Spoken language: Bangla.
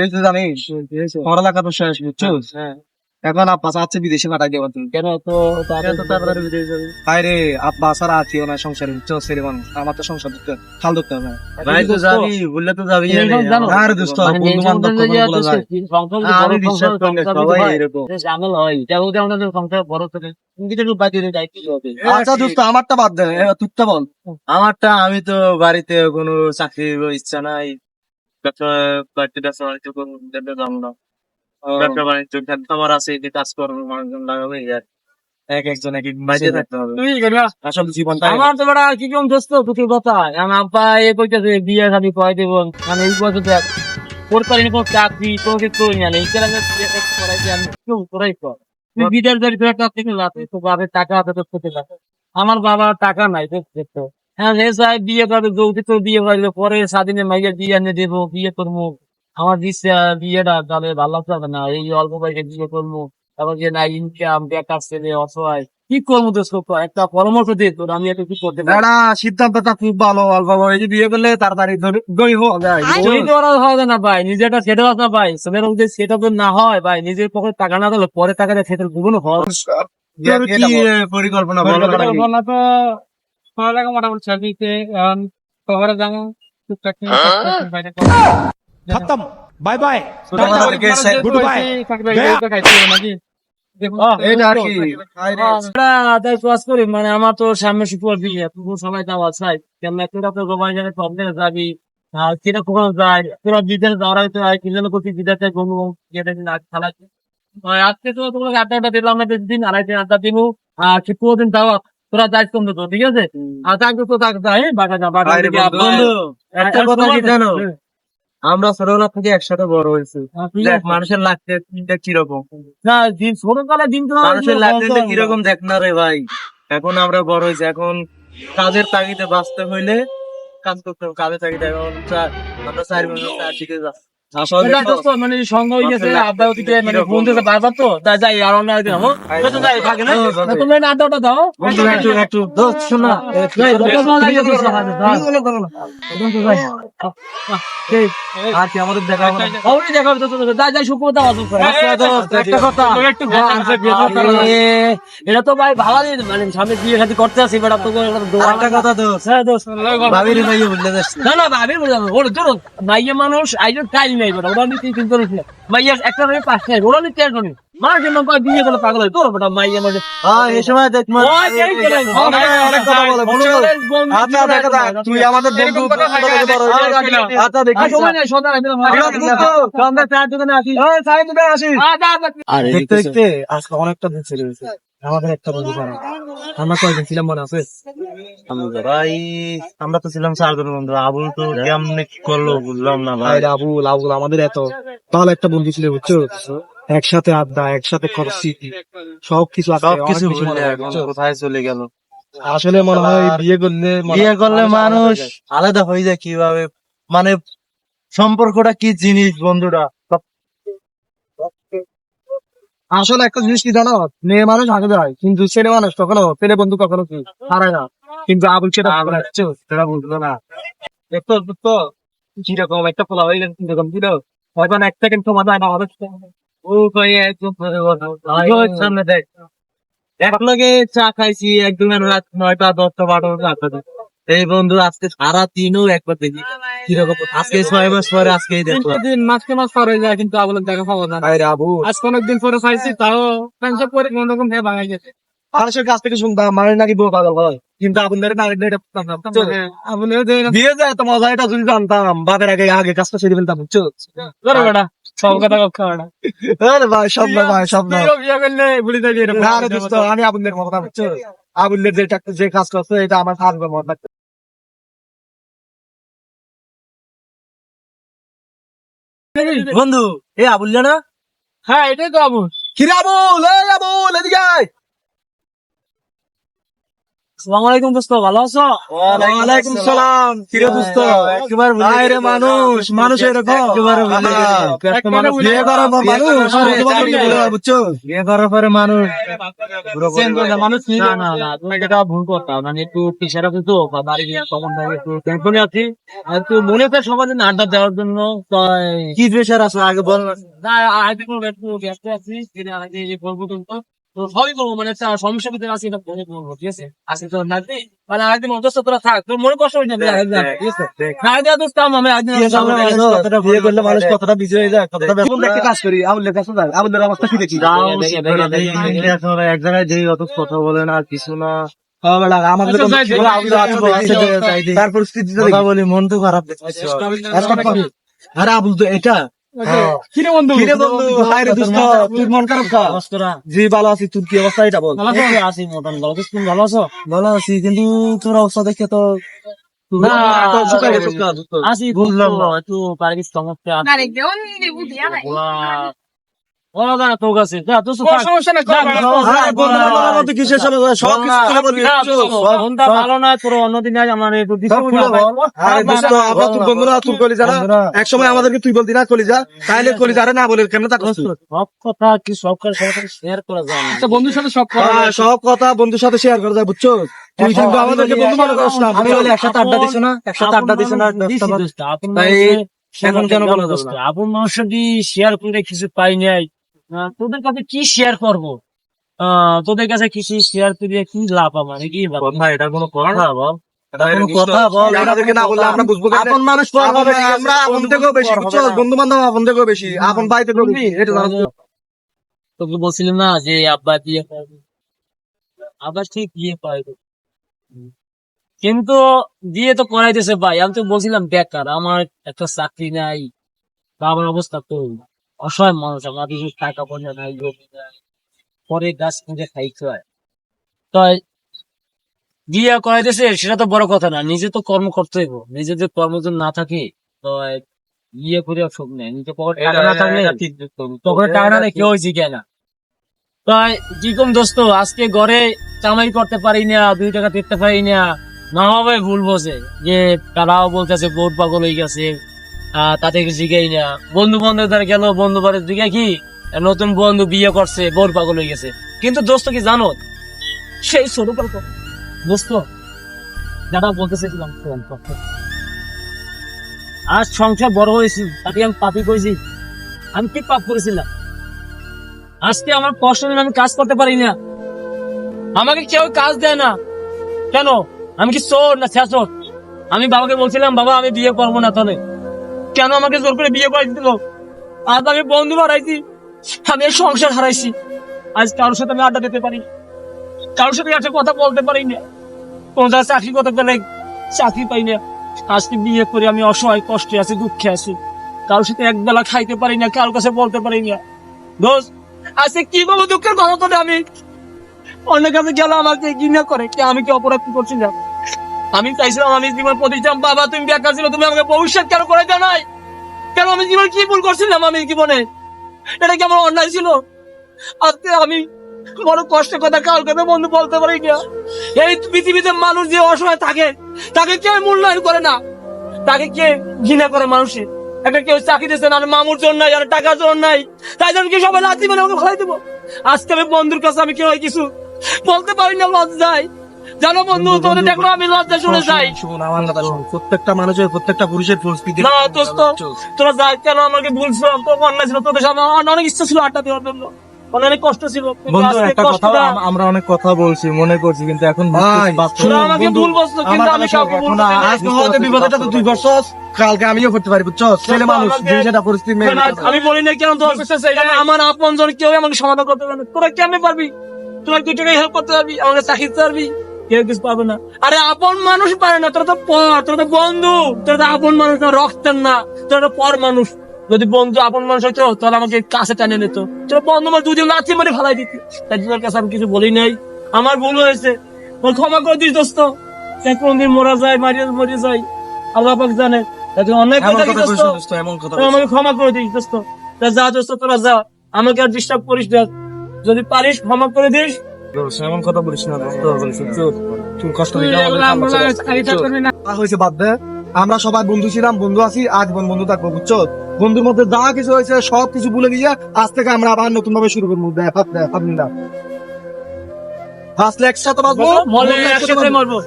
হয়েছে জানিস? পড়ালেখা তো শেষ বুঝছ এখন আব্বা চাচ্ছে বিদেশে পাঠাই দেবো তুমি কেন তো তাড়াতাড়ি বিদেশ যাবে? বাইরে আব্বা ছাড়া আত্মীয় না সংসারে বুঝছ ছেলে মানুষ। আমার তো সংসার খাল ধরতে হবে। ভাই তো যাবি, বললে তো যাবি? আরে দোস্ত বন্ধু বান্ধব বলা যায় আমি বিশ্বাস করি সবাই হয়, এরকম। সে ঝামেলা হয়। এটা আমাদের সংসার বড় থেকে আচ্ছা দোস্ত আমারটা বাদ দে এ, তুইটা বল। আমারটা আমি তো বাড়িতে কোনো চাকরির ইচ্ছা নাই। ব্যবসা বাড়িতে ব্যবসা বাণিজ্য করব যাতে ব্যবসা বাণিজ্য খাবার আছে যে কাজ করব মানুষজন লাগাবে আর এক একজন এক এক বাইরে থাকতে হবে। আসল জীবনটা আমার তো বড় কি কম দোস্ত দুঃখের কথা আমার আব্বা এ কইতেছে বিয়ে কয় দেব? মানে এই বছর দেখ করতে পারিনি কোনো চাকরি তোকে কই না। এই কারণে বিয়ে করতে করাইছি আমি কেউ করাই কর। তুই বিদেশ যাবি একটা থেকে লাভ তো টাকা হাতে তো খেতে আমার বাবার টাকা নাই তো? দেখতো হ্যাঁ বিয়ে যৌতুক তো বিয়ে করবে পরে স্বাধীনে মাইয়া বিয়ে এনে দেবো বিয়ে করব। আমার দিচ্ছে বিয়েটা তাহলে ভালো লাগবে না এই অল্প বয়সে বিয়ে করব। তারপর যে না ইনকাম বেকার ছেলে অসহায় কি করব তো সব? একটা পরামর্শ দে তোর আমি একটু কি করতে না সিদ্ধান্তটা খুব ভালো অল্প বয়সে বিয়ে করলে তাড়াতাড়ি গই হওয়া যায় হবে না ভাই নিজেটা সেটা না ভাই সেদের মধ্যে সেটা তো না হয় ভাই নিজের পক্ষে টাকা না দিলে পরে টাকা দিয়ে সেটা কোনো হয় পরিকল্পনা তো পড়ালেখা মোটামুটি চাকরিতে এখন খবরে জানো টুকটাক বাইরে খতম। Bye bye. Good bye. নাকি? মানে আমার তো সামনে শুক্রবার বিয়ে সবাই চাই। কেন তোরা তো গোবাই জানে প্রবলেমে যাবি। সেটা কখনো যায়? তোরা বিদেশ যাওয়ার তো তোরা কি করছি আজকে তো তোমাকে আড্ডা দিলাম আড়াই দিন আড্ডা দিব। আর শুক্রবার দিন যাওয়া। তোরা কম তো ঠিক আছে? আর তাকে তো যাই বাটা যা বন্ধু, একটা কথা কি জানো? আমরা ছোটবেলা থেকে একসাথে বড় হয়েছি। দেখ মানুষের লাগতে কীরকম? না দিন ছোটবেলায় দিন তো মানুষের লাগতে কীরকম দেখ না রে ভাই। এখন আমরা বড় হয়েছি এখন কাজের তাগিদে বাঁচতে হইলে কাজ করতে হবে। কাজের তাগিদে এখন আমরা চার বছর চার দিকে যাচ্ছি মানে সঙ্গ হয়ে গেছে আড্ডা ওদিকে মানে ফোন দিতে বারবার তো তাই যাই আর অন্য একদিন হব তো যাই থাকে না না, তোমরা আড্ডাটা দাও একটু একটু শোনা আমাদের দেখা হবে দেখা হবে। যাই, যাই। আচ্ছা, একটা কথা। এটা তো ভাই ভালো মানে সামনে বিয়ে শাদী করতে আসি বেটা তো একটা কথা হ্যাঁ ভাবির ভাই বললে না না ভাবি বলে যাব ওর ধরো মাইয়া মানুষ আইজন টাইম নেই বেটা ওরা নিতে চিন্তা করিস না মাইয়া একটা মেয়ে পাঁচ নেই ওরা নিতে এক নি। মানুষের কয় বিয়ে করে পাগল হয়। তোর বেটা মাইয়া মানুষ হ্যাঁ এই সময় দেখ মা- ওই এই করে, অনেক অনেক কথা বলে আচ্ছা দেখা তুই আমাদের বন্ধু আচ্ছা দেখিস সময় নেই, সন্ধ্যা রাতে আমার- ঠিক আছে, দোস্ত। সন্ধ্যা চায়ের দোকানে আসি। এই, সাইড দিতে আসিস। আচ্ছা, আচ্ছা। দেখতে দেখতে আজকে অনেকটা দিন ছেড়ে গেছে। আমাদের একটা বন্ধু আমরা কয়েকদিন ছিলাম মনে আছে? ভাই আমরা তো ছিলাম চারজন বন্ধু। আবুল তো কেমনে করল বুঝলাম না ভাই। আবুল আবুল আমাদের এত। ভালো একটা বন্ধু ছিল বুঝছ? একসাথে আড্ডা একসাথে খরচ সবকিছু আছে, সব অনেক কিছু বললে এখন বুঝছ? কোথায় চলে গেল? আসলে মনে হয় বিয়ে করলে বিয়ে করলে মানুষ আলাদা হয়ে যায় কীভাবে? মানে সম্পর্কটা কি জিনিস বন্ধুরা? আসলে একটা জিনিস কি জানো? মেয়ে মানুষ আগে যায় কিন্তু ছেলে মানুষ কখনো, ছেলে বন্ধু কখনো কি হারায় না। কিন্তু আবুল সেটা সেটা বুঝলো না। দেখতো দেখতো, কীরকম একটা পোলা হয়ে গেছে, কীরকম ছিল হয়তো এক সেকেন্ড সময় যায় না আমাদের ও কই একদম। সামনে দেখ। চা খাইছি একদম রাত নয়টা, দশটা, বারোটা এই বন্ধু আজকে সারা দিনও একবার দেখি। কীরকম? আজকে ছয় মাস পরে আজকেই দেখলাম। দিন মাসকে মাস পার হয়ে যায় কিন্তু আবুলের দেখা পাবো না। আরে আবু। আজ অনেকদিন পরে পাইছি তাও ফ্রেন্ডশিপ করে কোন রকম ভাঙাই গেছে। মানুষের কাছ থেকে শুনতাম মানে নাকি বউ পাগল হয়? কিন্তু আপনাদের না এটা না? দেয় না বিয়ে যায় তো মজা এটা যদি জানতাম বাপের আগে আগে কাজটা ছেড়ে ফেলতাম বুঝছ? বেটা সব কথা বেটা। আরে ভাই স্বপ্ন ভাই স্বপ্ন তুইও বিয়ে করলে যাবি এরকম। না রে দোস্ত আমি কথা বুঝছ? আবুলের যেটা যে কাজ করছে এটা আমার কাজ মনে বন্ধু এ আবুল জানা? হ্যাঁ এটাই তো আবুল। কিরে আবুল? এই আবুল এদিকে আলাইকুম দোস্ত ভালো আছো? ওয়ালাইকুম সালাম। কিরে দোস্ত একবার হায় রে মানুষ মানুষ এরকম। একেবারে। বিয়ে করার পর মানুষ বুঝছ? বিয়ে করার পরে মানুষ। মানুষ না না না তুমি এটা ভুল করতা মানে একটু প্রেশার আছে তো বা বাড়ি গিয়ে তখন থেকে একটু টেনশনে আছি। আর একটু মনে হচ্ছে সবার জন্য আড্ডা দেওয়ার জন্য কি প্রেশার আছে? আগে বল না। আগে করব একটু ব্যস্ত আছি। আগে বলব তো তো সবই করব মানে ভিতরে আছি এটা বলে বলব ঠিক আছে আজকে তো লাগবে মানে আরেকদিন অন্তস্থ তোরা থাক তোর মনে কষ্ট হয়ে যাবে ঠিক আছে না দোস্ত আমি কতটা বিয়ে করলে মানুষ কতটা বিজি হয়ে যায় কতটা ব্যস্ত একটা কাজ করি আবুলের কাছে আবুলের অবস্থা কি দেখি এক জায়গায় যেই অত কথা বলে না কিছু না আমাদের আচ্ছা, তার। বলি মন তো খারাপ আরে আবুল তো এটা কিরে বন্ধু কিরে বন্ধু হায় রে দুষ্ট। তুই মন খারাপ খা। দোস্তরা জি ভালো আছি। তুই কি অবস্থা? এটা বল। ভালো আছি মোটামুটি ভালো। তুমি ভালো আছো? ভালো আছি কিন্তু তোর অবস্থা দেখে তো বুঝলাম। বুঝলাম একটু পারিস সমস্যা বন্ধুরা, তোর কলিজা না? বন্ধুরা। এক সময় আমাদেরকে তুই বলতি না কলিজা। তাইলে কলিজা আরে না বলে কেন তা সব কথা কি সব কথা শেয়ার করা যায় আচ্ছা বন্ধুর সাথে সব হ্যাঁ, সব কথা বন্ধুর সাথে শেয়ার করা যায় বুঝছ? তুই কিন্তু আমাদেরকে বন্ধু মনে করিস না আমি বলি একসাথে আড্ডা দিছো না? একসাথে আড্ডা দিছো না? আপন মানুষ শেয়ার করে কিছু পাই নাই? তোদের কাছে কি শেয়ার করব? আহ, তোদের কাছে কিছু শেয়ার করে কি লাভ আমার? কি? কথা এটা কোনো কথা বল। কোনো কথা বল। আমাদেরকে না বললে আমরা বুঝব কেমনে? আপন মানুষ পর হবে আপন- আমরা আপন থেকেও বেশি বন্ধু বান্ধব আপন থেকেও বেশি আপন ভাই থেকেও এটা তোকে বলছিলাম না যে আব্বা আব্বা ঠিক বিয়ে পাইবে কিন্তু বিয়ে তো করাইতেছে ভাই। আমি তো বলছিলাম বেকার আমার একটা চাকরি নাই বাবার অবস্থা তো অসহায় মানুষ আমার কিছু টাকা পয়সা নাই পরে গাছ খুঁজে খাইতে হয় তাই বিয়ে করাইতেছে সেটা তো বড় কথা না নিজে তো কর্ম করতে হইব নিজে যদি কর্ম যদি না থাকে তো বিয়ে করে সুখ নেই নিজে পকেট টাকা না থাকলে তখন টাকা না কেউ জিগে না। তাই জিকম দোস্ত আজকে ঘরে কামাই করতে পারি না দুই টাকা দিতে পারি না না হবে ভুল বোঝে যে তারাও বলতেছে বোট পাগল হয়ে গেছে। তাদেরকে জিগাই না। বন্ধু বান্ধব দ্বারা গেল বন্ধু বান্ধব জিগাই কি? নতুন বন্ধু বিয়ে করছে, বোর পাগল হয়ে গেছে। কিন্তু দোস্ত কি জানো? সেই ছোট গল্প দোস্ত যারা বলতেছিলাম আজ সংসার বড় হয়েছি, তাকে আমি পাপি করেছি। আমি কি পাপ করেছিলাম? আজকে আমার কষ্ট আমি কাজ করতে পারি না। আমাকে কেউ কাজ দেয় না। কেন? আমি কি চোর না ছেচোর? আমি বাবাকে বলছিলাম, বাবা, আমি বিয়ে করব না তাহলে। কেন আমাকে জোর করে বিয়ে করে দিল? আজ আমি বন্ধু হারাইছি আমি সংসার হারাইছি। আজ কারোর সাথে আমি আড্ডা দিতে পারি কারোর সাথে একটা কথা বলতে পারি না। কোন জায়গায় চাকরি করতে গেলে চাকরি পাই না। আজকে বিয়ে করে আমি অসহায় কষ্টে আছি, দুঃখে আছি। কারোর সাথে একবেলা খাইতে পারি না, কারোর কাছে বলতে পারি না। দোষ আজকে কি বলব দুঃখের কথা তো আমি? অনেক কাছে গেল আমাকে ঘৃণা করে আমি কি অপরাধ করছি না? আমি চাইছিলাম আমি জীবন প্রতিষ্ঠান বাবা, তুমি বেকার ছিল, তুমি আমাকে ভবিষ্যৎ কেন করে দেও নাই? কেন আমি জীবন কি ভুল করছিলাম আমি জীবনে? এটা কি আমার অন্যায় ছিল? আজকে আমি বড় কষ্টের কথা কার কথা বন্ধু বলতে পারি না। এই পৃথিবীতে মানুষ যে অসহায় থাকে, তাকে কেউ মূল্যায়ন করে না। তাকে কে ঘৃণা করে মানুষে? একটা কেউ চাকরি দিচ্ছে না মামুর জন্য নাই, আর টাকার জন্য নাই। তাই জন্য কি সবাই লাথি মানে আমাকে ভাই দেবো? আজকে আমি বন্ধুর কাছে আমি কেউ কিছু বলতে পারি না, লজ্জায়। জানো বন্ধু তোদের দেখল আমি লজ্জা শুনে যাই। শোন, আমার কথা শোন। প্রত্যেকটা মানুষের প্রত্যেকটা পুরুষের পরিস্থিতি না দোস্ত তোরা যাই কেন আমাকে অন্যায় ছিল তোদের সামনে অনেক ইচ্ছা ছিল আড্ডা দেওয়ার জন্য। অনেক কষ্ট ছিল। বন্ধু একটা কথা আমরা অনেক কথা বলছি মনে করছি কিন্তু এখন ভাই, বাস্তব- তোরা আমাকে ভুল বলছো কিন্তু আমি কাউকে শোন, না, আজকে হয়তো বিপদটা তো তুই করছস কালকে আমিও করতে পারি বুঝছ? ছেলে মানুষ পরিস্থিতি মেনে। আমি বলি না কেন আমার আপন জন কেউ আমাকে সমাধান করতে পারবে না। তোরা কেমনে পারবি? তোরা টাকায় হেল্প করতে পারবি আমাকে চাকরি পারবি। কেউ কিছু পাবে না। আরে আপন মানুষ পারে না তোরা তো পর তোরা তো বন্ধু। তোরা তো আপন মানুষ না রক্তের না তোরা তো পর মানুষ। যদি বন্ধু আপন মানুষ হতো তাহলে আমাকে কাছে টানে নিত। তোরা বন্ধু মানুষ দুদিন লাথি মেরে ফেলাই দিতি। তাই তোদের কাছে আমি কিছু বলি নাই। আমার ভুল হয়েছে। ক্ষমা করে দিস দোস্ত। কোনদিন মরা যায় মারিয়ে মরে যায়। আল্লাহ পাক জানে। অনেক কথা। আমাকে ক্ষমা করে দিস দোস্ত। যা দোস্ত তোরা যা। আমাকে আর ডিস্টার্ব করিস না। যদি পারিস ক্ষমা করে দিস। এমন কথা বলিস না চুপ, কষ্ট হয়েছে বাদ দে। আমরা সবাই বন্ধু ছিলাম বন্ধু আছি আজ বোন বন্ধু থাকব বুঝছ? বন্ধুর মধ্যে যা কিছু হয়েছে সব কিছু ভুলে গিয়ে আজ থেকে আমরা আবার নতুন ভাবে শুরু করব। দেখ দেখ আপনি না ফার্স্ট একসাথে বাঁচবো মরলে একসাথে মরবো।